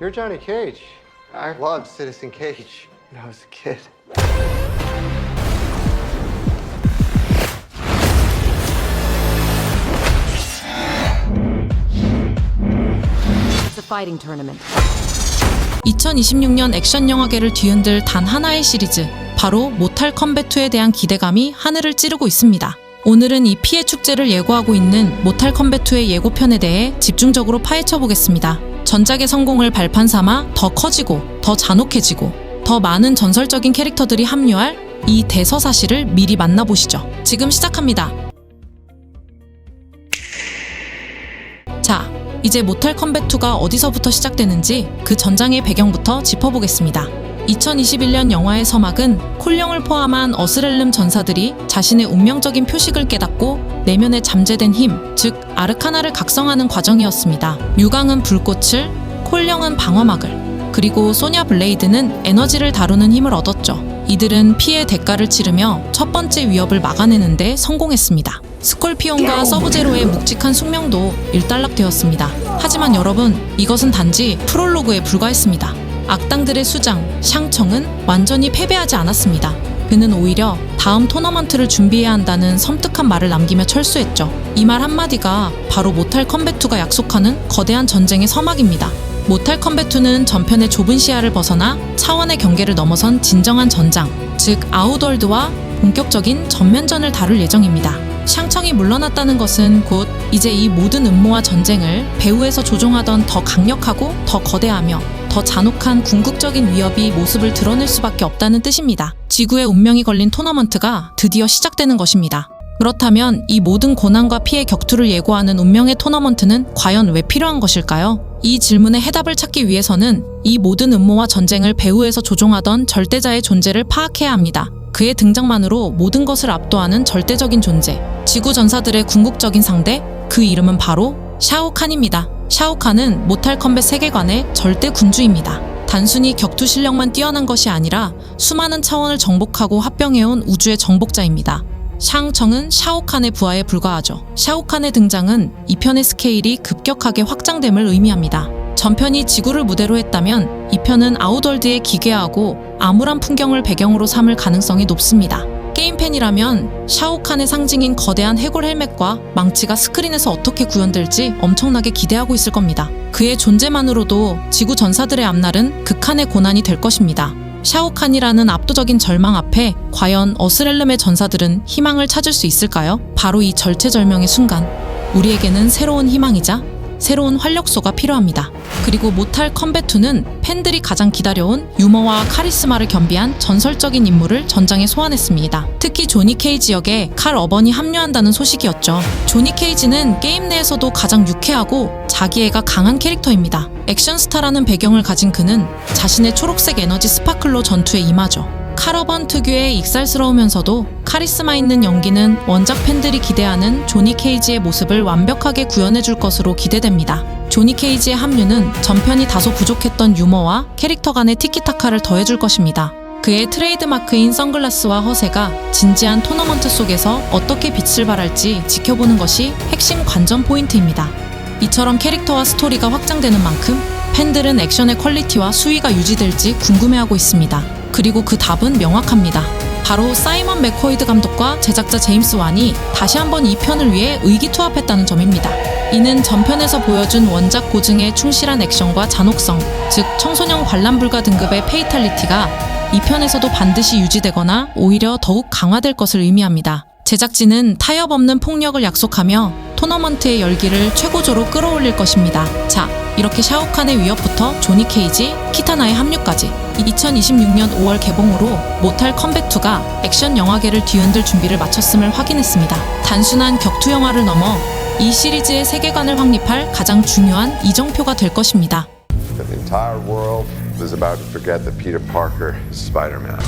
You're Johnny Cage. I loved Citizen Cage when I was a kid. It's a fighting tournament. 2026년 액션 영화계를 뒤흔들 단 하나의 시리즈, 바로 모탈 컴뱃 2에 대한 기대감이 하늘을 찌르고 있습니다. 오늘은 이 피해 축제를 예고하고 있는 모탈 컴뱃 2의 예고편에 대해 집중적으로 파헤쳐 보겠습니다. 전작의 성공을 발판 삼아 더 커지고 더 잔혹해지고 더 많은 전설적인 캐릭터들이 합류할 이 대서사실을 미리 만나보시죠. 지금 시작합니다. 자, 이제 모탈 컴뱃 2가 어디서부터 시작되는지 그 전장의 배경부터 짚어보겠습니다. 2021년 영화의 서막은 콜령을 포함한 어스렐름 전사들이 자신의 운명적인 표식을 깨닫고 내면에 잠재된 힘, 즉 아르카나를 각성하는 과정이었습니다. 유강은 불꽃을, 콜령은 방어막을, 그리고 소냐 블레이드는 에너지를 다루는 힘을 얻었죠. 이들은 피해 대가를 치르며 첫 번째 위협을 막아내는데 성공했습니다. 스콜피온과 서브제로의 묵직한 숙명도 일단락되었습니다. 하지만 여러분, 이것은 단지 프롤로그에 불과했습니다. 악당들의 수장, 샹청은 완전히 패배하지 않았습니다. 그는 오히려 다음 토너먼트를 준비해야 한다는 섬뜩한 말을 남기며 철수했죠. 이 말 한마디가 바로 모탈 컴뱃2가 약속하는 거대한 전쟁의 서막입니다. 모탈 컴뱃2는 전편의 좁은 시야를 벗어나 차원의 경계를 넘어선 진정한 전장, 즉 아웃월드와 본격적인 전면전을 다룰 예정입니다. 샹청이 물러났다는 것은 곧 이제 이 모든 음모와 전쟁을 배후에서 조종하던 더 강력하고 더 거대하며 더 잔혹한 궁극적인 위협이 모습을 드러낼 수밖에 없다는 뜻입니다. 지구의 운명이 걸린 토너먼트가 드디어 시작되는 것입니다. 그렇다면 이 모든 고난과 피해 격투를 예고하는 운명의 토너먼트는 과연 왜 필요한 것일까요? 이 질문의 해답을 찾기 위해서는 이 모든 음모와 전쟁을 배후에서 조종하던 절대자의 존재를 파악해야 합니다. 그의 등장만으로 모든 것을 압도하는 절대적인 존재, 지구 전사들의 궁극적인 상대, 그 이름은 바로 샤오칸입니다. 샤오칸은 모탈 컴뱃 세계관의 절대 군주입니다. 단순히 격투 실력만 뛰어난 것이 아니라 수많은 차원을 정복하고 합병해온 우주의 정복자입니다. 샹청은 샤오칸의 부하에 불과하죠. 샤오칸의 등장은 이 편의 스케일이 급격하게 확장됨을 의미합니다. 전편이 지구를 무대로 했다면 이 편은 아웃월드의 기괴하고 암울한 풍경을 배경으로 삼을 가능성이 높습니다. 게임 팬이라면 샤오칸의 상징인 거대한 해골 헬멧과 망치가 스크린에서 어떻게 구현될지 엄청나게 기대하고 있을 겁니다. 그의 존재만으로도 지구 전사들의 앞날은 극한의 고난이 될 것입니다. 샤오칸이라는 압도적인 절망 앞에 과연 어스렐름의 전사들은 희망을 찾을 수 있을까요? 바로 이 절체절명의 순간, 우리에게는 새로운 희망이자 새로운 활력소가 필요합니다. 그리고 모탈 컴뱃2는 팬들이 가장 기다려온 유머와 카리스마를 겸비한 전설적인 인물을 전장에 소환했습니다. 특히 조니 케이지 역에 칼 어번이 합류한다는 소식이었죠. 조니 케이지는 게임 내에서도 가장 유쾌하고 자기애가 강한 캐릭터입니다. 액션스타라는 배경을 가진 그는 자신의 초록색 에너지 스파클로 전투에 임하죠. 카러번 특유의 익살스러우면서도 카리스마 있는 연기는 원작 팬들이 기대하는 조니 케이지의 모습을 완벽하게 구현해 줄 것으로 기대됩니다. 조니 케이지의 합류는 전편이 다소 부족했던 유머와 캐릭터 간의 티키타카를 더해줄 것입니다. 그의 트레이드마크인 선글라스와 허세가 진지한 토너먼트 속에서 어떻게 빛을 발할지 지켜보는 것이 핵심 관전 포인트입니다. 이처럼 캐릭터와 스토리가 확장되는 만큼 팬들은 액션의 퀄리티와 수위가 유지될지 궁금해하고 있습니다. 그리고 그 답은 명확합니다. 바로 사이먼 맥코이드 감독과 제작자 제임스 완이 다시 한번 이 편을 위해 의기투합했다는 점입니다. 이는 전편에서 보여준 원작 고증에 충실한 액션과 잔혹성, 즉 청소년 관람 불가 등급의 페이탈리티가 이 편에서도 반드시 유지되거나 오히려 더욱 강화될 것을 의미합니다. 제작진은 타협 없는 폭력을 약속하며 토너먼트의 열기를 최고조로 끌어올릴 것입니다. 자, 이렇게 샤오칸의 위협부터 조니 케이지, 키타나의 합류까지 2026년 5월 개봉으로 모탈 컴뱃2가 액션 영화계를 뒤흔들 준비를 마쳤음을 확인했습니다. 단순한 격투 영화를 넘어 이 시리즈의 세계관을 확립할 가장 중요한 이정표가 될 것입니다. The entire world is about to forget that Peter Parker is Spider-Man.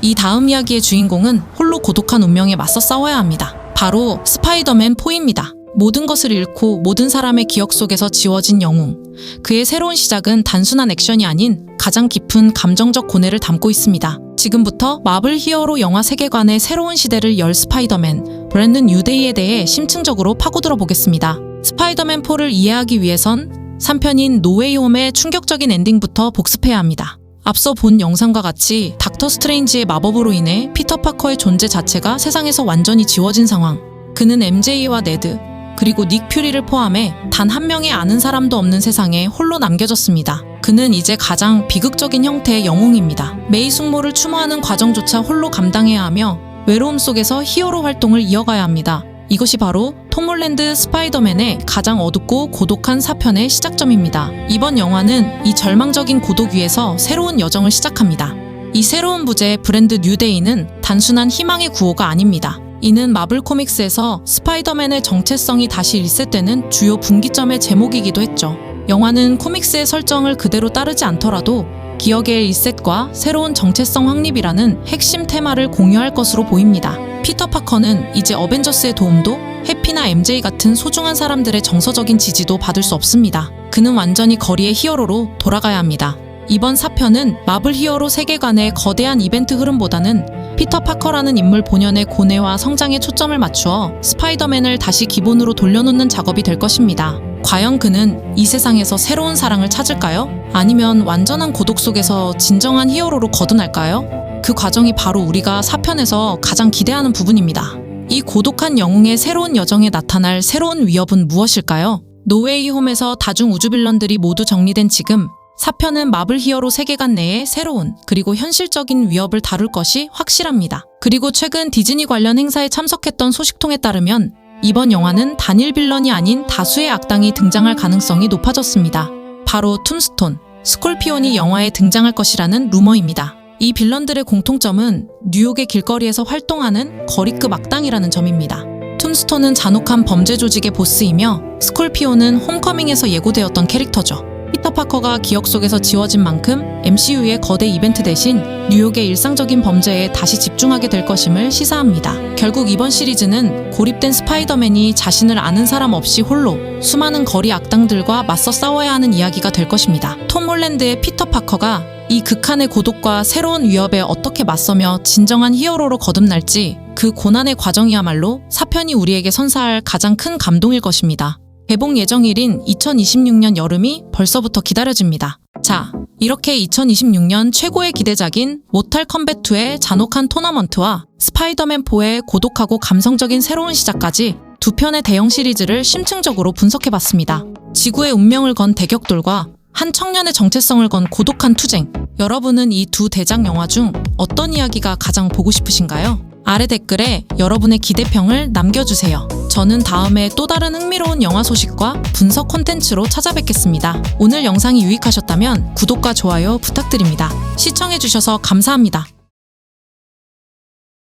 이 다음 이야기의 주인공은 홀로 고독한 운명에 맞서 싸워야 합니다. 바로 스파이더맨 포입니다. 모든 것을 잃고 모든 사람의 기억 속에서 지워진 영웅. 그의 새로운 시작은 단순한 액션이 아닌 가장 깊은 감정적 고뇌를 담고 있습니다. 지금부터 마블 히어로 영화 세계관의 새로운 시대를 열 스파이더맨 브랜든 유데이에 대해 심층적으로 파고들어 보겠습니다. 스파이더맨 4를 이해하기 위해선 3편인 노웨이 홈의 충격적인 엔딩부터 복습해야 합니다. 앞서 본 영상과 같이 닥터 스트레인지의 마법으로 인해 피터 파커의 존재 자체가 세상에서 완전히 지워진 상황. 그는 MJ와 네드, 그리고 닉 퓨리를 포함해 단 한 명의 아는 사람도 없는 세상에 홀로 남겨졌습니다. 그는 이제 가장 비극적인 형태의 영웅입니다. 메이 숙모를 추모하는 과정조차 홀로 감당해야 하며 외로움 속에서 히어로 활동을 이어가야 합니다. 이것이 바로 톰 홀랜드 스파이더맨의 가장 어둡고 고독한 사편의 시작점입니다. 이번 영화는 이 절망적인 고독 위에서 새로운 여정을 시작합니다. 이 새로운 부제 브랜드 뉴데이는 단순한 희망의 구호가 아닙니다. 이는 마블 코믹스에서 스파이더맨의 정체성이 다시 리셋되는 주요 분기점의 제목이기도 했죠. 영화는 코믹스의 설정을 그대로 따르지 않더라도 기억의 리셋과 새로운 정체성 확립이라는 핵심 테마를 공유할 것으로 보입니다. 피터 파커는 이제 어벤져스의 도움도 해피나 MJ 같은 소중한 사람들의 정서적인 지지도 받을 수 없습니다. 그는 완전히 거리의 히어로로 돌아가야 합니다. 이번 사편은 마블 히어로 세계관의 거대한 이벤트 흐름보다는 피터 파커라는 인물 본연의 고뇌와 성장에 초점을 맞추어 스파이더맨을 다시 기본으로 돌려놓는 작업이 될 것입니다. 과연 그는 이 세상에서 새로운 사랑을 찾을까요? 아니면 완전한 고독 속에서 진정한 히어로로 거듭날까요? 그 과정이 바로 우리가 사편에서 가장 기대하는 부분입니다. 이 고독한 영웅의 새로운 여정에 나타날 새로운 위협은 무엇일까요? 노웨이 홈에서 다중 우주 빌런들이 모두 정리된 지금 사편은 마블 히어로 세계관 내에 새로운 그리고 현실적인 위협을 다룰 것이 확실합니다. 그리고 최근 디즈니 관련 행사에 참석했던 소식통에 따르면 이번 영화는 단일 빌런이 아닌 다수의 악당이 등장할 가능성이 높아졌습니다. 바로 툼스톤, 스콜피온이 영화에 등장할 것이라는 루머입니다. 이 빌런들의 공통점은 뉴욕의 길거리에서 활동하는 거리급 악당이라는 점입니다. 툼스톤은 잔혹한 범죄 조직의 보스이며 스콜피온은 홈커밍에서 예고되었던 캐릭터죠. 피터 파커가 기억 속에서 지워진 만큼 MCU의 거대 이벤트 대신 뉴욕의 일상적인 범죄에 다시 집중하게 될 것임을 시사합니다. 결국 이번 시리즈는 고립된 스파이더맨이 자신을 아는 사람 없이 홀로 수많은 거리 악당들과 맞서 싸워야 하는 이야기가 될 것입니다. 톰 홀랜드의 피터 파커가 이 극한의 고독과 새로운 위협에 어떻게 맞서며 진정한 히어로로 거듭날지 그 고난의 과정이야말로 사편이 우리에게 선사할 가장 큰 감동일 것입니다. 개봉 예정일인 2026년 여름이 벌써부터 기다려집니다. 자, 이렇게 2026년 최고의 기대작인 모탈 컴뱃 2의 잔혹한 토너먼트와 스파이더맨 4의 고독하고 감성적인 새로운 시작까지 두 편의 대형 시리즈를 심층적으로 분석해봤습니다. 지구의 운명을 건 대격돌과 한 청년의 정체성을 건 고독한 투쟁. 여러분은 이 두 대작 영화 중 어떤 이야기가 가장 보고 싶으신가요? 아래 댓글에 여러분의 기대평을 남겨주세요. 저는 다음에 또 다른 흥미로운 영화 소식과 분석 콘텐츠로 찾아뵙겠습니다. 오늘 영상이 유익하셨다면 구독과 좋아요 부탁드립니다. 시청해주셔서 감사합니다.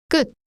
끝.